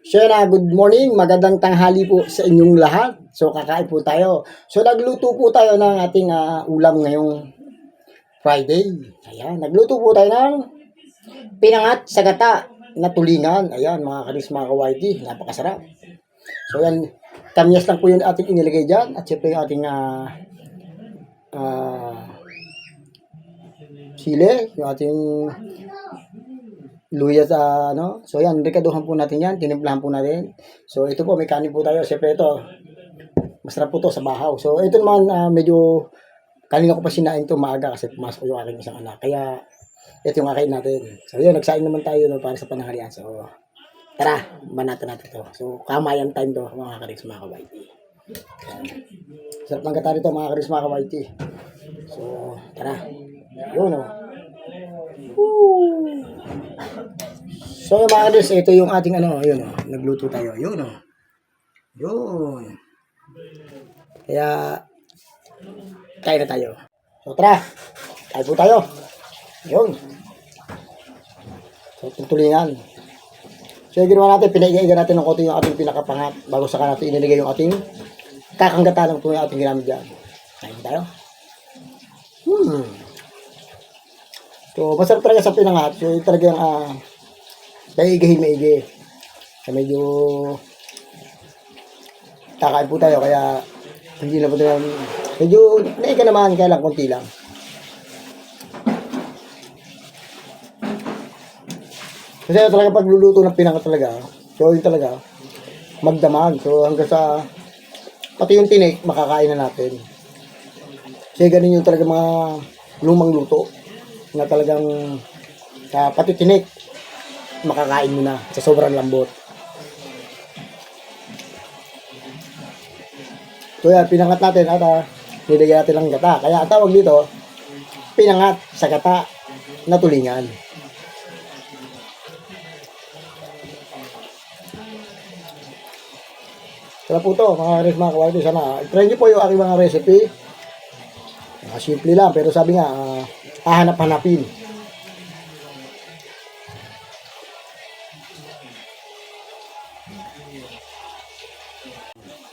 So yun na, good morning, magandang tanghali po sa inyong lahat. So kakain po tayo. So nagluto po tayo ng ating ah, ulam ngayong Friday. Ayan, nagluto po tayo ng pinangat sa gata na tulingan. Ayan, mga kalis, mga kawaiti, napakasarap. So yan, kamyas lang po yung ating inilagay dyan. At syempre yung ating ah, ah, sile, yung ating luya sa ano. So yan, rekaduhan po natin yan, tinimplahan po natin. So ito po, may kanin po tayo. Siyempre ito, masarap po to sa bahaw. So ito naman, ah, medyo, kanina ko pa sinain to maaga kasi pumasok yung aking isang anak. Kaya, ito yung akain natin. So yun, nagsain naman tayo no, para sa panahalian. So, tara, banatan natin to. So, kamayan time to, mga karis, mga kawaiti. Ayan. Sarap ng gata rito, mga karis, mga kawaiti. So, tara. Yun, oh. Woo! So mga kadis, ito yung ating ano, yun oh, nagluto tayo. Yun oh. Yun. Kaya, kain na tayo. So tara, kain po tayo. Yun. So tutulingan. So yung ginawa natin, pinaiga natin ng konti yung ating pinakapangat bago saka natin iniligay yung ating kakanggatan ng yung ating ginamit dyan. Kain tayo. Hmm. So, masarap talaga sa pinangat. So, yung talagang ah, naiigahin maigi. So, medyo kakain po tayo kaya hindi na po tayo medyo naiga naman kaya lang konti lang. Kasi talaga pagluluto ng pinangat talaga, so yun talaga, magdamag. So hanggang sa, pati yung tinik, makakain na natin. Kasi ganun yung talaga mga lumang luto na talagang uh, pati tinik makakain mo na sa sobrang lambot. So yan, pinangat natin at uh, nilagyan natin ng gata. Kaya ang tawag dito, pinangat sa gata na tulingan. Sarap po to, mga res mga kawaiti. Sana, try nyo po yung aking mga recipe. Ah, simple lang, pero sabi nga, ah, hahanap-hanapin.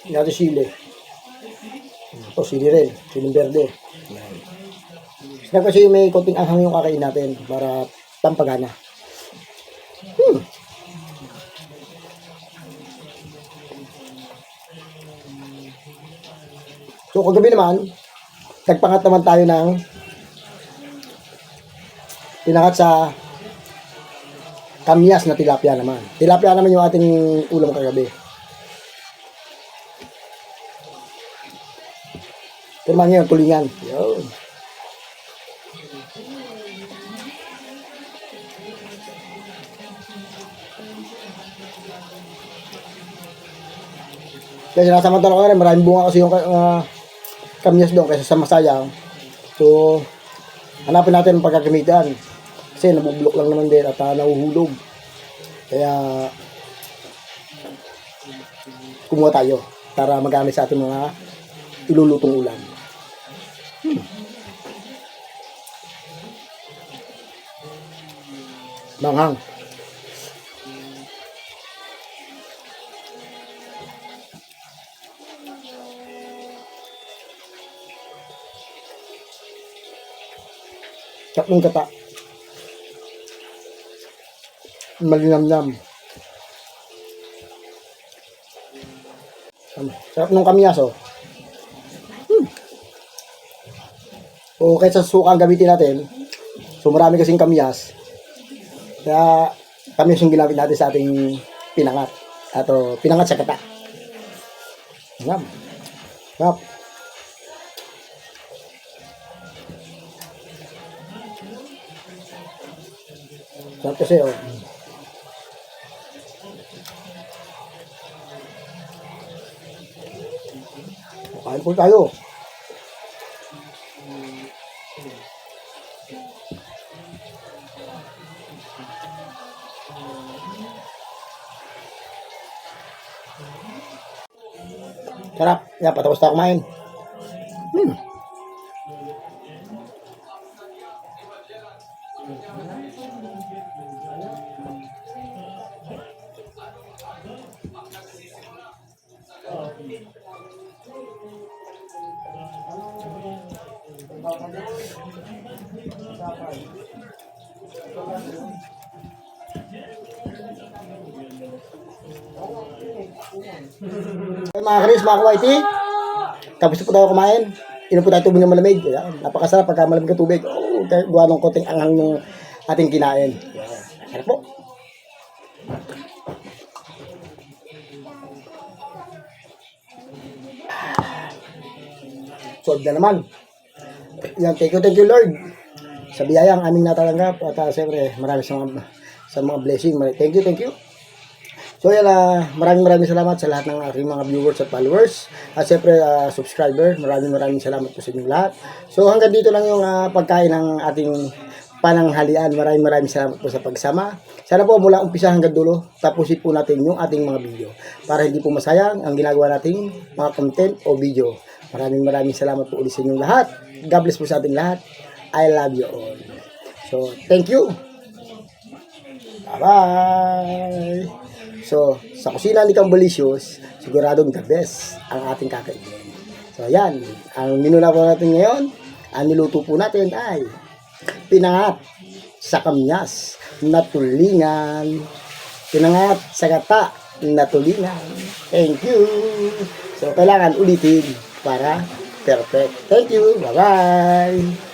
Natin sili. Ito, sili rin. Siling verde. Sarap kasi may konting anghang yung kakain natin para pampagana. Hmm. So, kagabi naman, nagpangat naman tayo ng pinangat sa kamyas na tilapia naman. Tilapia naman yung ating ulam kagabi. Pero man ngayon, tulingan. Yun. Kasi nasamantala ko rin, maraming bunga kasi yung uh, kamyas doon kaysa sa masayang. So, hanapin natin ang pagkagamitan. Kasi nabubulok lang naman din at uh, nahuhulog. Kaya, kumuha tayo para magamit sa ating mga ilulutong ulam. Hmm. Manghang. Tatlong kata. Malinamnam. Sarap nung kamyas, oh. Hmm. O kahit sa suka ang gamitin natin, so marami kasing kamyas. Kaya kamyas yung ginamit natin sa ating pinangat. Ato, pinangat sa kata. Ngam. Ngap. Sarap kasi, oh. Kain po tayo. Sarap. Yan, patapos na kumain. Okay, mga Chris, mga kawaiti, tapos na po tayo kumain. Inom po tayo tubig na malamig. Napakasarap pagka malamig ang tubig. Oh, gawa ng konting anghang yung ating kinain. Ayan, sarap po. Solve na naman. Yan, thank you, thank you Lord. Sa biyayang aming natatanggap at uh, siyempre marami sa mga, sa mga blessing. Thank you, thank you. So yan, ah, maraming maraming salamat sa lahat ng aking mga viewers at followers. At siyempre, ah, subscriber, maraming maraming salamat po sa inyong lahat. So hanggang dito lang yung ah, pagkain ng ating pananghalian. Maraming maraming salamat po sa pagsama. Sana po mula umpisa hanggang dulo, tapusin po natin yung ating mga video. Para hindi po masayang ang ginagawa nating mga content o video. Maraming maraming salamat po ulit sa inyong lahat. God bless po sa ating lahat. I love you all. So, thank you. Bye-bye! So, sa kusina ni Cambolicious, siguradong the best ang ating kakainin. So, ayan. Ang menu na po natin ngayon, ang niluto po natin ay pinangat sa kamyas na tulingan. Pinangat sa gata na tulingan. Thank you. So, kailangan ulitin para perfect. Thank you. Bye-bye.